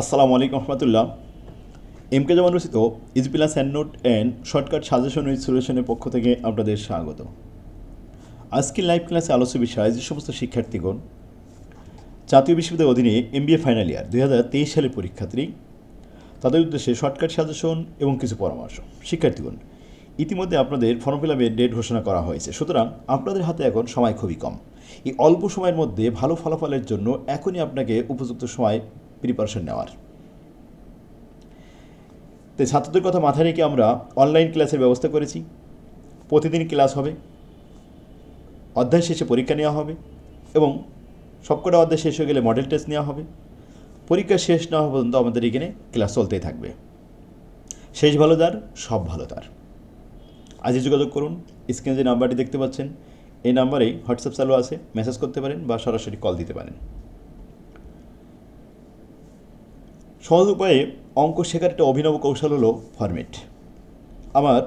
আসসালামু আলাইকুম রহমতুল্লাহ। M K Zaman রচিত easy plus hand note and shortcut suggestion with সলিউশনের পক্ষ থেকে আপনাদের স্বাগত। আজকের লাইভ ক্লাসে আলোচ্য বিষয় যে সমস্ত শিক্ষার্থীগণ জাতীয় বিশ্ববিদ্যালয়ের অধীনে এমবিএ ফাইনাল ইয়ার দুই হাজার তেইশ সালের পরীক্ষার্থী, তাদের উদ্দেশ্যে শর্টকাট সাজেশন এবং কিছু পরামর্শ। শিক্ষার্থীগণ, ইতিমধ্যে আপনাদের ফর্ম ফিল আপের ডেট ঘোষণা করা হয়েছে। সুতরাং আপনাদের হাতে এখন সময় খুবই কম। এই অল্প সময়ের মধ্যে ভালো ফলাফলের জন্য এখনই আপনাকে উপযুক্ত সময় প্রিপারেশন নেওয়ার। তাই ছাত্রদের কথা মাথায় রেখে আমরা অনলাইন ক্লাসের ব্যবস্থা করেছি। প্রতিদিন ক্লাস হবে। অধ্যায় শেষে পরীক্ষা নেওয়া হবে এবং সবকটা অধ্যায় শেষ হয়ে গেলে মডেল টেস্ট নেওয়া হবে। পরীক্ষা শেষ না হওয়া পর্যন্ত আমাদের এখানে ক্লাস চলতেই থাকবে। শেষ ভালো তার, সব ভালো তার। আজই যোগাযোগ করুন স্ক্রিনে যে নাম্বারটি দেখতে পাচ্ছেন, এই নাম্বারেই হোয়াটসঅ্যাপ চালু আছে মেসেজ করতে পারেন বা সরাসরি কল দিতে পারেন। সহজ উপায়ে অঙ্ক শেখার একটা অভিনব কৌশল হলো ফরম্যাট আমার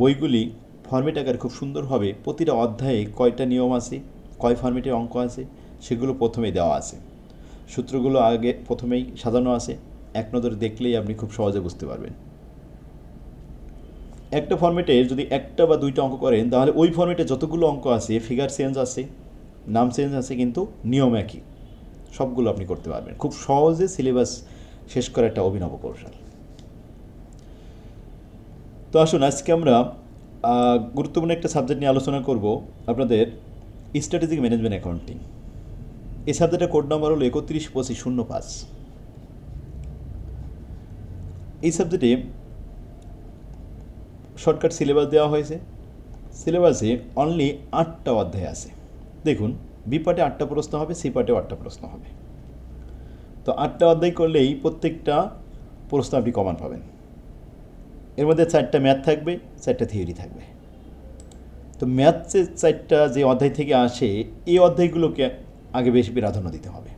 বইগুলি ফরম্যাট আকারে খুব সুন্দরভাবে প্রতিটা অধ্যায়ে কয়টা নিয়ম আছে, কয় ফরম্যাটের অঙ্ক আছে, সেগুলো প্রথমেই দেওয়া আছে। সূত্রগুলো আগে প্রথমেই সাজানো আছে। এক নজরে দেখলেই আপনি খুব সহজে বুঝতে পারবেন। একটা ফর্মেটে যদি একটা বা দুইটা অঙ্ক করেন, তাহলে ওই ফর্মেটে যতগুলো অঙ্ক আছে ফিগার চেঞ্জ আছে নাম চেঞ্জ আছে, কিন্তু নিয়ম একই। সবগুলো আপনি করতে পারবেন। খুব সহজে সিলেবাস শেষ করা একটা অভিনব কৌশল। তো আসুন, আজকে আমরা গুরুত্বপূর্ণ একটা সাবজেক্ট নিয়ে আলোচনা করব আপনাদের স্ট্র্যাটেজিক ম্যানেজমেন্ট অ্যাকাউন্টিং। এই সাবজেক্টের কোড নাম্বার হলো একত্রিশ, পঁচিশ, শূন্য, পাঁচ। এই সাবজেক্টে শর্টকাট সিলেবাস দেওয়া হয়েছে। সিলেবাসে অনলি আটটা অধ্যায় আছে। দেখুন, বি পার্টে আটটা প্রশ্ন হবে, সি পার্টেও আটটা প্রশ্ন হবে। তো আটটা অধ্যায় করলেই প্রত্যেকটা প্রশ্ন আপনি কমান পাবেন। এর মধ্যে চারটা ম্যাথ থাকবে, চারটা থিওরি থাকবে। তো ম্যাথ যে চারটা যে অধ্যায় থেকে আসে, এই অধ্যায়গুলোকে আগে বেশি প্রাধান্য দিতে হবে।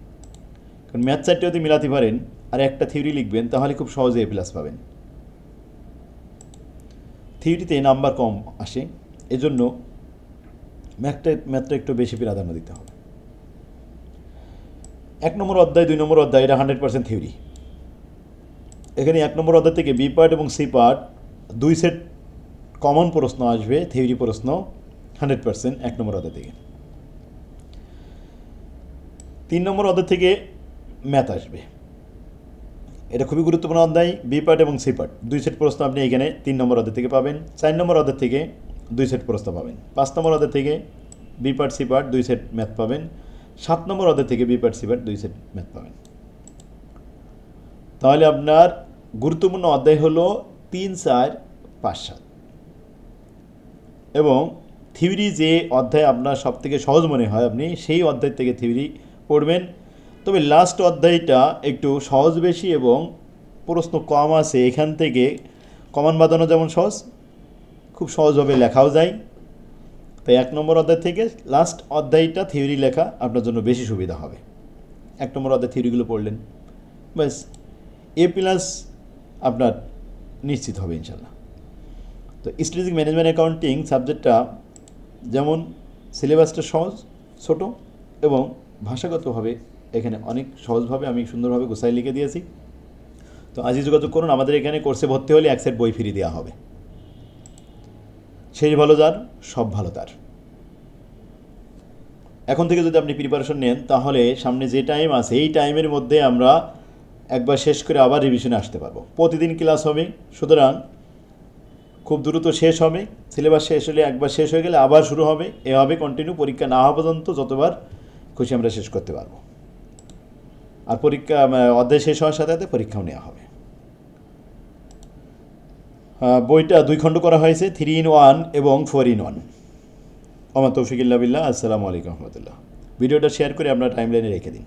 কারণ ম্যাথ চারটে যদি মিলাতে পারেন, আর একটা থিওরি লিখবেন, তাহলে খুব সহজে এ প্লাস পাবেন। থিওরিতে নাম্বার কম আসে, এজন্য ম্যাথটা ম্যাথটা একটু বেশি প্রাধান্য দিতে হবে। এক নম্বর অধ্যায়, দুই নম্বর অধ্যায়, এটা হান্ড্রেড পার্সেন্ট থিওরি এখানে এক নম্বর অধ্যায় থেকে বি পার্ট এবং সি পার্ট দুই সেট কমন প্রশ্ন আসবে থিওরি প্রশ্ন হান্ড্রেড পার্সেন্ট এক নম্বর অধ্যায় থেকে। তিন নম্বর অধ্যায় থেকে ম্যাথ আসবে। এটা খুবই গুরুত্বপূর্ণ অধ্যায় বি পার্ট এবং সি পার্ট দুই সেট প্রশ্ন আপনি এখানে তিন নম্বর অধ্যায় থেকে পাবেন, চার নম্বর অধ্যায় থেকে দুই সেট প্রশ্ন পাবেন। পাঁচ নম্বর অধ্যায় থেকে বি পার্ট সি পার্ট দুই সেট ম্যাথ পাবেন। সাত নম্বর অধ্যায় থেকে বি পার্ট দুই সেট ম্যাথ পাবেন। তাহলে আপনার গুরুত্বপূর্ণ অধ্যায় হলো তিন চার পাঁচ সাত। এবং থিওরি যে অধ্যায় আপনার সব থেকে সহজ মনে হয়, আপনি সেই অধ্যায় থেকে থিওরি পড়বেন। তবে লাস্ট অধ্যায়টা একটু সহজ বেশি এবং প্রশ্ন কম আছে, এখান থেকে কমান বাঁধানো যেমন সহজ, খুব সহজভাবে লেখাও যায়। তাই এক নম্বর অধ্যায় থেকে লাস্ট অধ্যায়টা থিওরি লেখা আপনার জন্য বেশি সুবিধা হবে। এক নম্বর অধ্যায় থিওরিগুলো পড়লেন। ব্যাস এ প্লাস আপনার নিশ্চিত হবে ইনশাল্লাহ তো স্ট্রেটেজিক ম্যানেজমেন্ট অ্যাকাউন্টিং সাবজেক্টটা যেমন সিলেবাসটা সহজ, ছোট এবং ভাষাগতভাবে এখানে অনেক সহজভাবে আমি সুন্দরভাবে গোসাই লিখে দিয়েছি। তো আজই যোগাযোগ করুন, আমাদের এখানে কোর্সে ভর্তি হলে এক সেট বই ফিরিয়ে দেওয়া হবে। শেষ ভালো যার, সব ভালো তার। এখন থেকে যদি আপনি প্রিপারেশন নেন, তাহলে সামনে যে টাইম আছে, এই টাইমের মধ্যে আমরা একবার শেষ করে আবার রিভিশনে আসতে পারব। প্রতিদিন ক্লাস হবে, সুতরাং খুব দ্রুত শেষ হবে সিলেবাস শেষ হলে একবার শেষ হয়ে গেলে আবার শুরু হবে এভাবে কন্টিনিউ পরীক্ষা না হওয়া পর্যন্ত যতবার খুশি আমরা শেষ করতে পারব। আর পরীক্ষা অধ্যায় শেষ হওয়ার সাথে সাথে পরীক্ষাও নেওয়া হবে। বইটা দুই খণ্ড করা হয়েছে থ্রি ইন ওয়ান এবং ফোর ইন ওয়ান আমার তৌফিকুল্লাহ বিল্লা আসসালামু আলাইকুম রহমতুল্লাহ। ভিডিওটা শেয়ার করে আপনার টাইম লাইনে রেখে দিন।